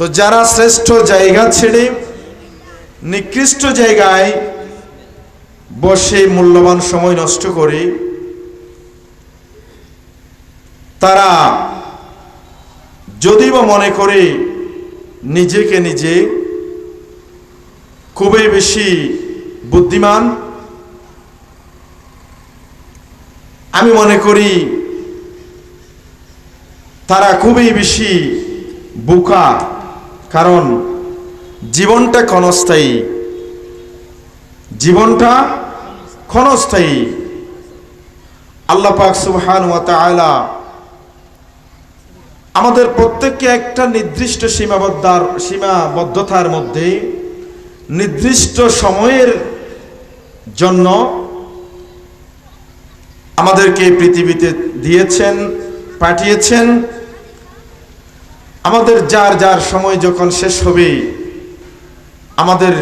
তো যারা শ্রেষ্ঠ জায়গা ছেড়ে নিকৃষ্ট জায়গায় বসে মূল্যবান সময় নষ্ট করে, তারা যদি বা মনে করে নিজেকে নিজে খুবই বেশি বুদ্ধিমান, আমি মনে করি তারা খুবই বেশি বোকা। কারণ জীবনটা ক্ষণস্থায়ী। জীবনটা ক্ষণস্থায়ী। আল্লাহ পাক সুবহান আমাদের প্রত্যেককে একটা নির্দিষ্ট সীমাবদ্ধার, সীমাবদ্ধতার মধ্যে নির্দিষ্ট সময়ের জন্য আমাদেরকে পৃথিবীতে দিয়েছেন, পাঠিয়েছেন। আমাদের যার যার সময় যখন শেষ হবে, আমাদের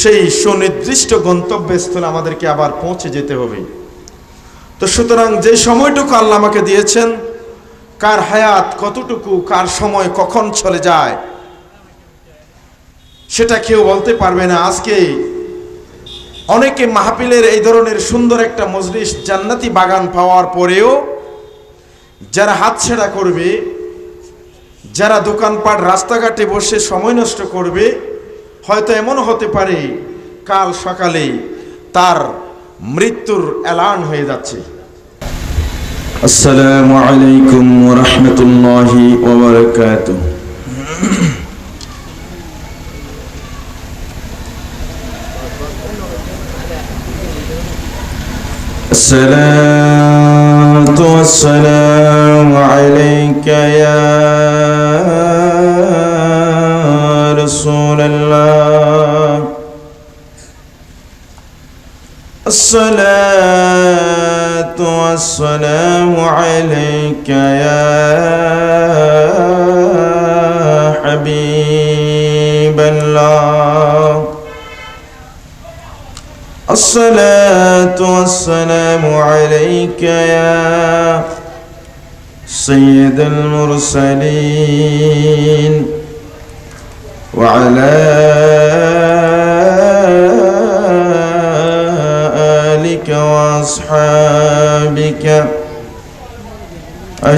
সেই সুনির্দিষ্ট গন্তব্যস্থলে আমাদেরকে আবার পৌঁছে যেতে হবে। তো সুতরাং যে সময়টুকু আল্লাহ আমাকে দিয়েছেন, কার হায়াত কতটুকু, কার সময় কখন চলে যায়, সেটা কেউ বলতে পারবে না। আজকে অনেকে মাহফিলের এই ধরনের সুন্দর একটা মজলিস জান্নাতি বাগান পাওয়ার পরেও যারা হাতছেড়া করবে যারা দোকানপাট রাস্তাঘাটে বসে সময় নষ্ট করবে হয়তো এমন হতে পারে কাল সকালে তার মৃত্যুর অ্যালার্ন হয়ে যাচ্ছে السلام عليكم ورحمة الله وبركاته الصلاة والسلام عليك يا الصلاة والسلام عليك يا حبيب الله. الصلاة والسلام عليك يا سيد المرسلين. وعلى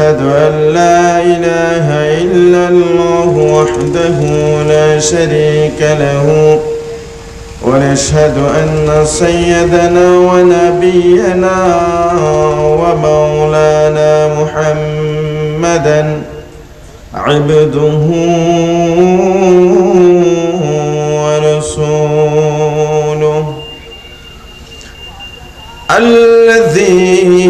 ونشهد أن لا إله إلا الله وحده لا شريك له ونشهد أن سيدنا ونبينا ومولانا محمدا عبده ورسوله. الذي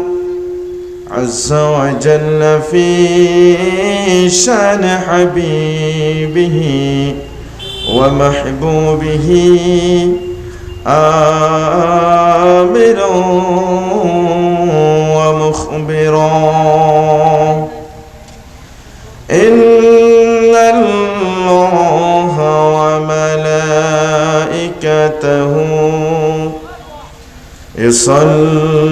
عز وجل في شأن حبيبه ومحبوبه آمرا ومخبرا إن الله وملائكته يصلون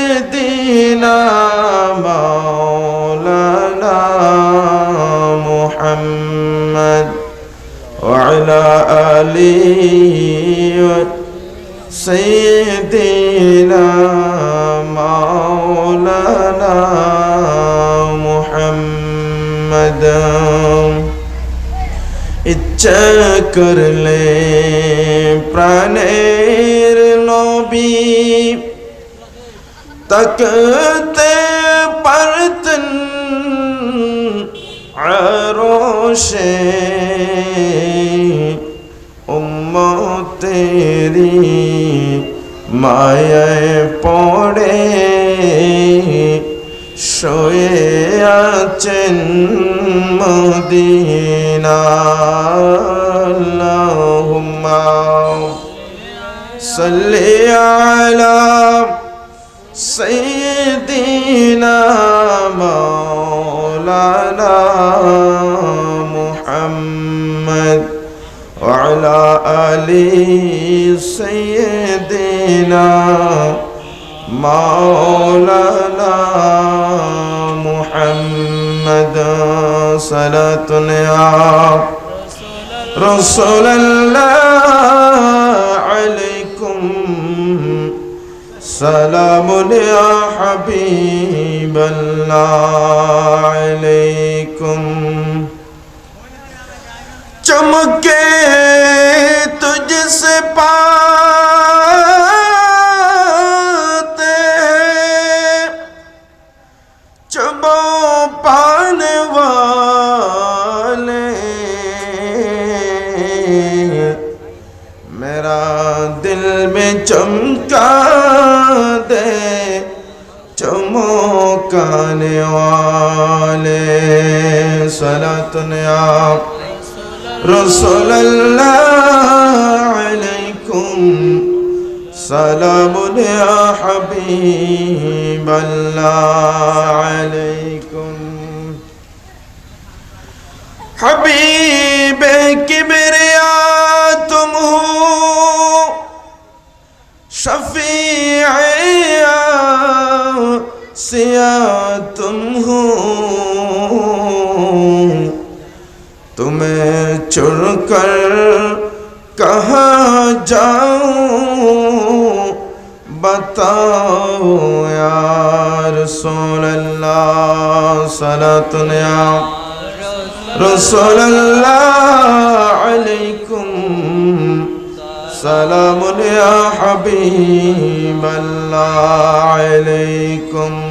مولانا محمد وعلى آله سيدنا مولانا محمد ইচ্ছা করলে প্রাণের তাকতে পারতেন আরও সে উম্মতেরি মায়ায় পড়ে শুয়ে আছেন মদিনা আল্লাহুম্মা সাল্লি আলা سيدنا مولانا محمد وعلى آل سيدنا مولانا محمد صلاة يا رسول الله. سلام يا حبيب اللہ علیکم چمکے تجھ سے پاتے چبو پان والے میرا دل میں چم چمکانے والے سلا تنیا رسول اللہ علیکم سلام یا حبیب اللہ علیکم حبیب کبریا تم ہو شفیع سیا تم ہو۔ تمہیں چڑ کر کہاں جاؤں؟ بتاؤ یا رسول اللہ صلاۃ نیا رسول اللہ علیکم۔ سلام یا حبیب اللہ علیکم۔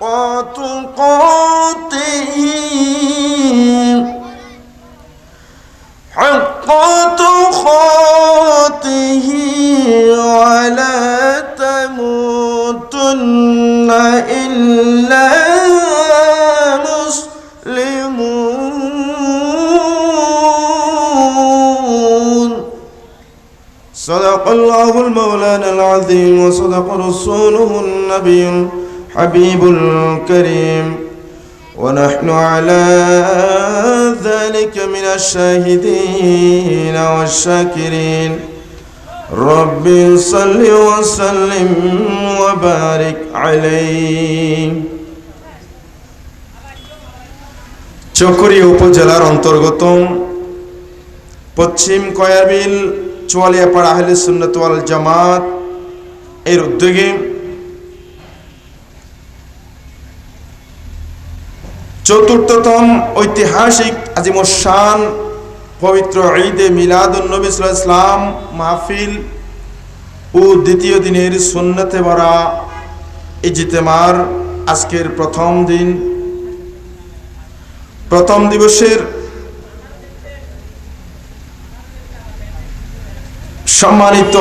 تقاته حق تقاته ولا تموتن إلا مسلمون صدق الله المولانا العظيم وصدق رسوله النبي الحبيب الكريم ونحن على ذلك من الشاهدين والشاكرين رب صل وسلم وبارك عليه চকরি উপজেলার অন্তর্গত পশ্চিম কয়াবিল চুয়ালিয়াপাড়া আহলে সুন্নত ওয়াল জামাত এর উদ্যোগে চতুর্থতম ঐতিহাসিক আজিমুসান পবিত্র ঈদে মিলাদুন নবী সাল্লাল্লাহু ইসলাম মাহফিল ও দ্বিতীয় দিনের সুন্নতে ভরা ইজতেমার আজকের প্রথম দিন। প্রথম দিবসের সম্মানিত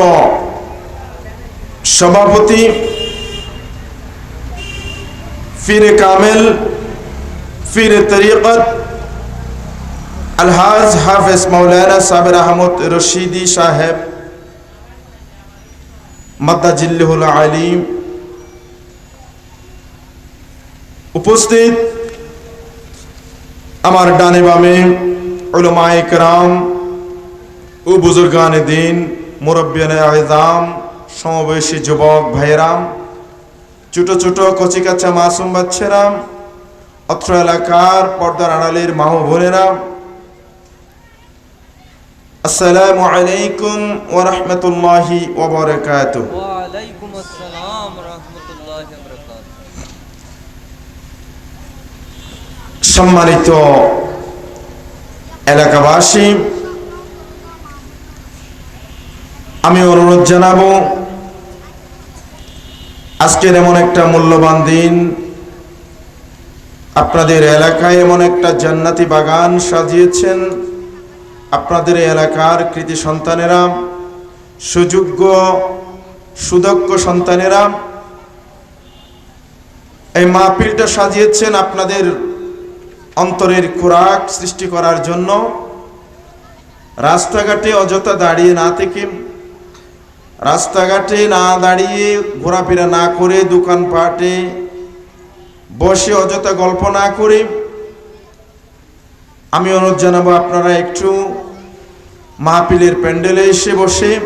সভাপতি ফিরে কামেল ফিরে তরিকত আলহাজ হাফেজ মৌলানা সাবের আহমদ রশিদি সাহেব মাদ্দাজিল্লুল আলিম উপস্থিত আমার ডানে বামে উলমায়ে কেরাম ও বুজুর্গানে দিন মুরব্বিয়ান আয়জাম সমবয়সী যুবক ভাইয়েরাম ছোট ছোট কচিকাচা মাসুম বাচ্চারাম অত্র এলাকার পর্দার আড়ালের মাহ বোনেরা আসসালামু আলাইকুম ওয়া রাহমাতুল্লাহি ওয়া বারাকাতুহু। ওয়ালাইকুম আসসালাম রহমতুল্লাহ বরকাত সম্মানিত এলাকাবাসী আমি অনুরোধ জানাব আজকের এমন একটা মূল্যবান দিন আপনাদের এলাকায় এমন একটা জান্নাতি বাগান সাজিয়েছেন। আপনাদের এলাকার কৃতি সন্তানেরা, সুযোগ্য, সুদক্ষ সন্তানেরা এই মাহফিলটা সাজিয়েছেন আপনাদের অন্তরের খোরাক সৃষ্টি করার জন্য। রাস্তাঘাটে অযথা দাঁড়িয়ে না থেকে, রাস্তাঘাটে না দাঁড়িয়ে ঘোরাফেরা না করে দোকানপাটে বসে অযথা গল্প না করে। আমি অনুরোধ জানাব আপনারা একটু মাহফিলের প্যান্ডেলে এসে বসে।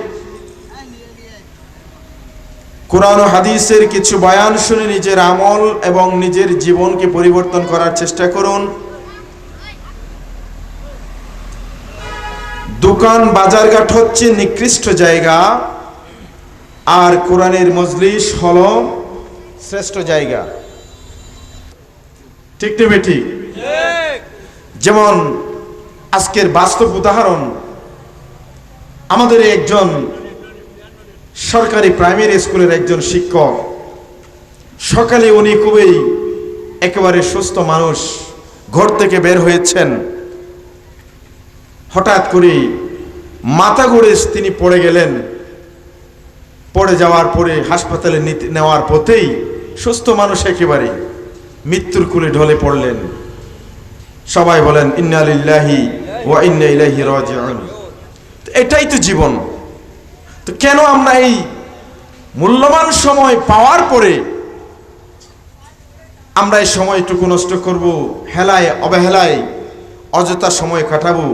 কোরআন ও হাদিসের কিছু বয়ান শুনে নিজের আমল এবং নিজের জীবনকে পরিবর্তন করার চেষ্টা করুন। দোকান বাজারঘাট হচ্ছে নিকৃষ্ট জায়গা। আর কোরআনের মজলিস হল শ্রেষ্ঠ জায়গা। ঠিক নেবে ঠিক যেমন আজকের বাস্তব উদাহরণ, আমাদের একজন সরকারি প্রাইমারি স্কুলের একজন শিক্ষক। সকালে উনি খুবই একেবারে সুস্থ মানুষ, ঘর থেকে বের হয়েছেন। হঠাৎ করে মাথা ঘুরে তিনি পড়ে গেলেন। পড়ে যাওয়ার পরে হাসপাতালে নেওয়ার পথেই সুস্থ মানুষ একেবারে মৃত্যুর কুলে ঢলে পড়লেন। সবাই বলেন ইন্না লিল্লাহি ওয়া ইন্না ইলাইহি রাজিউন। এটাই তো জীবন। তো কেন আমরা এই মূল্যবান সময় পাওয়ার পরে আমরা এই সময়টুকু নষ্ট করব হেলায় অবহেলায় অযথা সময় কাটাবো?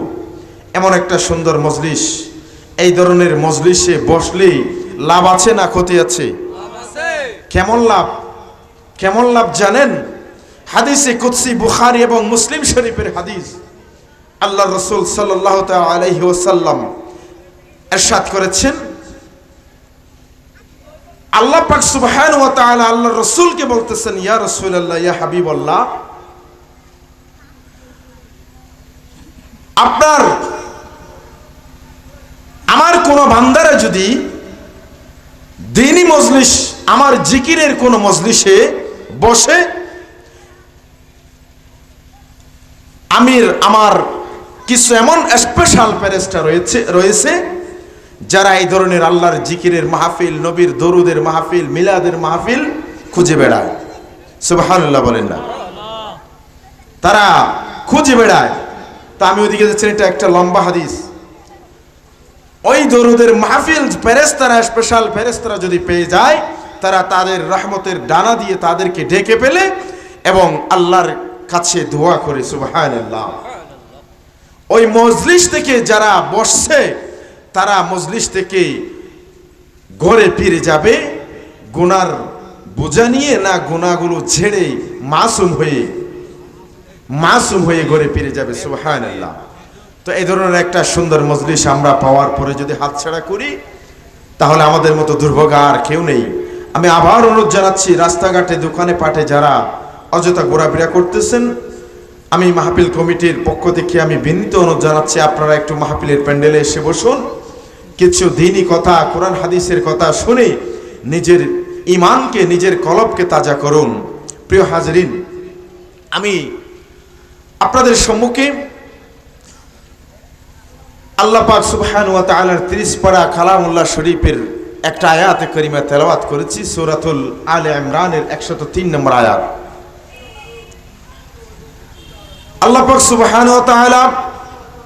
এমন একটা সুন্দর মজলিস। এই ধরনের মজলিসে বসলে লাভ আছে না ক্ষতি আছে। কেমন লাভ? কেমন লাভ জানেন? হাদিসে কুৎসি বুখারি এবং মুসলিম শরীফের হাদিস। আল্লাহ রসুল সাল্লাহ আলহি ওসাল্লাম এরশাদ করেছেন, আল্লাহ পাক সুবহান ওয়া তাআলা আল্লাহ রাসূলকে বলতেছেন, ইয়া রাসূলুল্লাহ, ইয়া হাবিবাল্লাহ, আপনার, আমার কোন বান্দারা যদি দিনী মজলিস, আমার জিকিরের কোন মজলিসে বসে আমির আমার কিছু এমন স্পেশাল প্যারেস্টা রয়েছে রয়েছে, যারা এই ধরনের আল্লাহর জিকিরের মাহফিল, নবীর দরুদের মাহফিল, মিলাদের মাহফিল খুঁজে বেড়ায়। সুবহানাল্লাহ বলেন না। তারা খুঁজে বেড়ায়। তা আমি ওদিকে যাচ্ছেন এটা একটা লম্বা হাদিস। ওই দরুদের মাহফিল ফেরেস্তারা স্পেশাল ফেরেস্তারা যদি পেয়ে যায়, তারা তাদের রহমতের ডানা দিয়ে তাদেরকে ডেকে পেলে এবং আল্লাহর কাছে দোয়া করে, সুবহানাল্লাহ। ওই মজলিস থেকে যারা বসছে, তারা মজলিস থেকে ঘরে ফিরে যাবে, গুনার বোঝা নিয়ে না গুনাগুলো ছেড়ে মাসুম হয়ে মাসুম হয়ে ঘরে ফিরে যাবে আল্লাহ তো এই ধরনের একটা সুন্দর মজলিস আমরা পাওয়ার পরে যদি হাতছাড়া করি, তাহলে আমাদের মতো দুর্ভোগ আর কেউ নেই। আমি আবার অনুরোধ জানাচ্ছি, রাস্তাঘাটে, দোকানে পাটে যারা অযথা ঘোরাফেরা করতেছেন। আমি মাহফিল কমিটির পক্ষ থেকে আমি বিনীত অনুরোধ জানাচ্ছি, আপনারা একটু মাহফিলের প্যান্ডেলে এসে বসুন। কিছু দিনই কথা, কোরআন হাদিসের কথা শুনে নিজের ইমানকে নিজের কলবকে তাজা করুন। প্রিয় হাজরিন, আমি আপনাদের সম্মুখে আল্লাহ পাক সুবহান ওয়া তাআলার 30 পারা শরীফের একটা আয়াতে করিমা তেলাওয়াত করেছি, সূরাতুল আলে ইমরানের 103 নম্বর আয়াত। আল্লাহ পাক সুবহান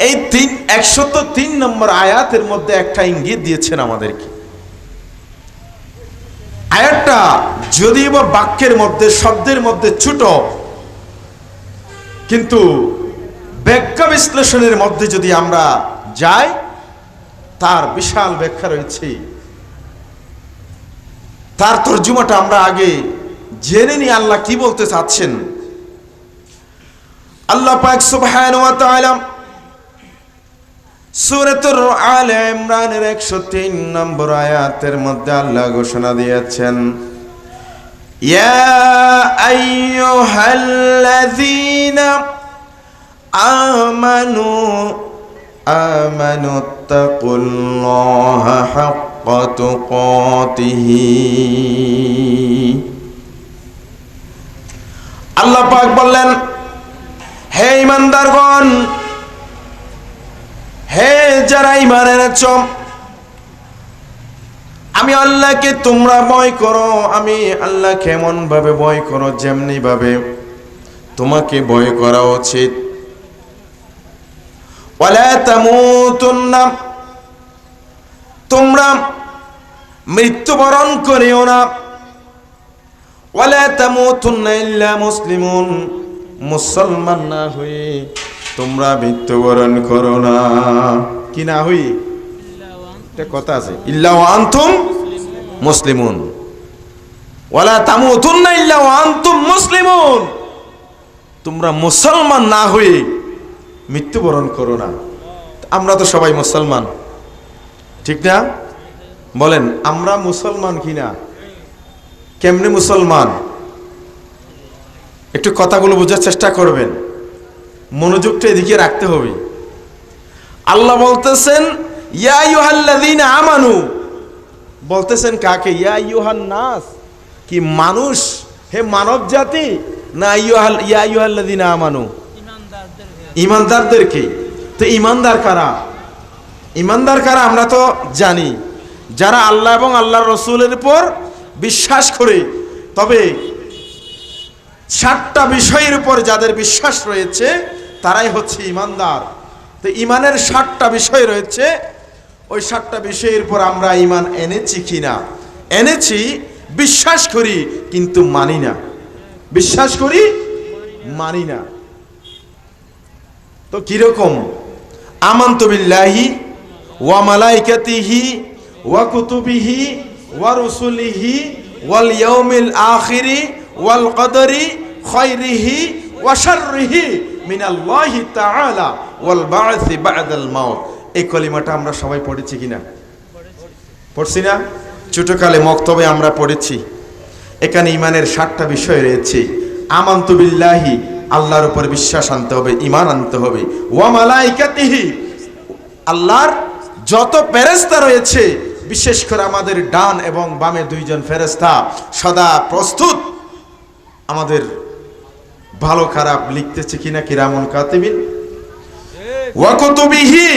এই তিন 103 নম্বর আয়াতের মধ্যে একটা ইঙ্গিত দিয়েছেন আমাদেরকে। আয়াতটা যদিও বা বাক্যের মধ্যে, শব্দের মধ্যে ছোট, কিন্তু ব্যাখ্যা বিশ্লেষণের মধ্যে যদি আমরা যাই, তার বিশাল ব্যাখ্যা রয়েছে। তার তর্জুমাটা আমরা আগে জেনে নি আল্লাহ কি বলতে চাচ্ছেন? আল্লাহ পাক সুবহানাহু ওয়া তাআলা সূরাতুল আলে ইমরানের 103 নম্বর আয়াতের মধ্যে আল্লাহ ঘোষণা দিয়েছেন, ইয়া আইয়ুহাল্লাযীনা আমানু আমানু তাকুল্লাহা হাক্কা তুকাতিহি। আল্লাহ পাক বললেন ইমানদারগণ, হে যারা আমি আল্লাহকে তোমরা ভয় করো, আমি আল্লাহ কেমন ভাবে ভয় করো যেমনি ভাবে তোমাকে ভয় করা উচিত। তোমরা মৃত্যুবরণ করিও না। ওয়ালা তামুতুন্না ইল্লা মুসলিমুন মুসলমান না হয়ে তোমরা মৃত্যুবরণ করো না। কি না হই? একটা কথা আছে। ইল্লা আনতুম মুসলিমুন। ওয়ালা তামুতুন্না ইল্লা আনতুম মুসলিমুন। তোমরা মুসলমান না হয়ে মৃত্যুবরণ করো না। আমরা তো সবাই মুসলমান। ঠিক না? বলেন, আমরা মুসলমান কিনা কেমনে মুসলমান? একটু কথাগুলো বোঝার চেষ্টা করবেন। মনোযোগটা এদিকে রাখতে হবে। আল্লাহ বলতেছেন, ইয়া আমানু। বলতেছেন কাকে? ইয়া ইউহান নাস কি মানুষ? হে মানব জাতি না ইয়া ইউহাল্লাযীনা আমানু। ইমানদারদেরকে। তো ইমানদার কারা? ইমানদার কারা আমরা তো জানি। যারা আল্লাহ এবং আল্লাহ রসুলের উপর বিশ্বাস করে। তবে সাতটা বিষয়ের উপর যাদের বিশ্বাস রয়েছে, তারাই হচ্ছে ইমানদার। তো ইমানের ষাটটা বিষয় রয়েছে, ওই সাতটা বিষয়ের উপর আমরা ইমান এনেছি কিনা? এনেছি, বিশ্বাস করি, কিন্তু মানি না। বিশ্বাস করি, মানি না। তো কীরকম? আমন্ত বিল্লাহি, ওয়া মালাইকাতিহি, ওয়া কুতুবিহি, ওয়া রুসুলিহি, ওয়াল ইয়াউমিল আখিরি, ওয়াল কদরি খায়রিহি ওয়া শাররিহি মিনাল্লাহি তাআলা ওয়াল বা'থি বা'দাল মাউত। এই কলিমাটা আমরা সবাই পড়েছি কিনা? পড়ছি না? ছোটকালে মক্তবে আমরা পড়েছি। এখানে ইমানের ষাটটা বিষয় রয়েছে। আমান্ত বিল্লাহি, আল্লাহর উপর বিশ্বাস আনতে হবে ইমান আনতে হবে। ওয়া মালাইকাতিহি, আল্লাহর যত ফেরেশতা রয়েছে, বিশেষ করে আমাদের ডান এবং বামে দুইজন ফেরেশতা সদা প্রস্তুত আমাদের ভালো খারাপ লিখতেছে কিনা কিরামন কাতিবিন? ওয়া কুতুবিহি,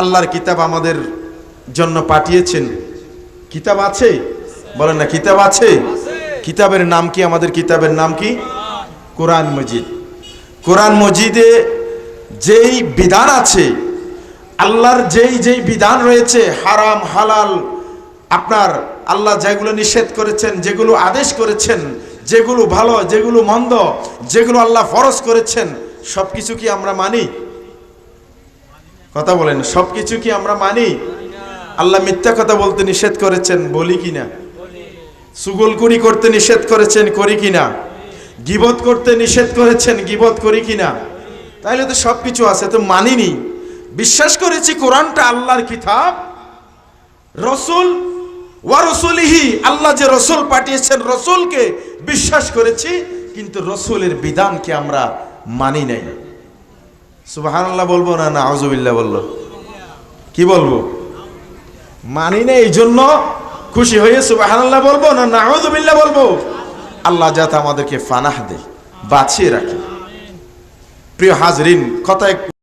আল্লাহর কিতাব আমাদের জন্য পাঠিয়েছেন। কিতাব আছে? বলেন না, কিতাব আছে? কিতাবের নাম কি? আমাদের কিতাবের নাম কি? কোরআন মজিদ। কোরআন মজিদে যেই বিধান আছে, আল্লাহর যেই যেই বিধান রয়েছে, হারাম, হালাল, আপনার আল্লাহ যেগুলো নিষেধ করেছেন, যেগুলো আদেশ করেছেন যেগুলো ভালো, যেগুলো মন্দ, যেগুলো আল্লাহ ফরজ করেছেন সব কিছু কি আমরা মানি? কথা বলেন সব কিছু কি আমরা মানি? আল্লাহ মিথ্যা কথা বলতে নিষেধ করেছেন, বলি কিনা? সুগলকুড়ি করতে নিষেধ করেছেন, করি কিনা? গিবত করতে নিষেধ করেছেন, গিবত করি কিনা? তাইলে তো সব কিছু আছে, তো মানিনি। বিশ্বাস করেছি কোরআনটা আল্লাহর কিতাব, রসুল ওয়া রসুলিহি, আল্লাহ যে রসুল পাঠিয়েছেন, রসুলকে বিশ্বাস করেছি, কিন্তু রসুলের বিধানকে আমরা মানি নাই। সুবাহান্লাহ বলব না না আউজুবিল্লাহ বলল কি বলব? মানি না এই জন্য খুশি হয়ে সুবাহান্লাহ বলব না না আউজুবিল্লাহ বলব। আল্লাহ যাতে আমাদেরকে ফানাহ দেয়, বাঁচিয়ে রাখে। প্রিয় হাজরিন, কথা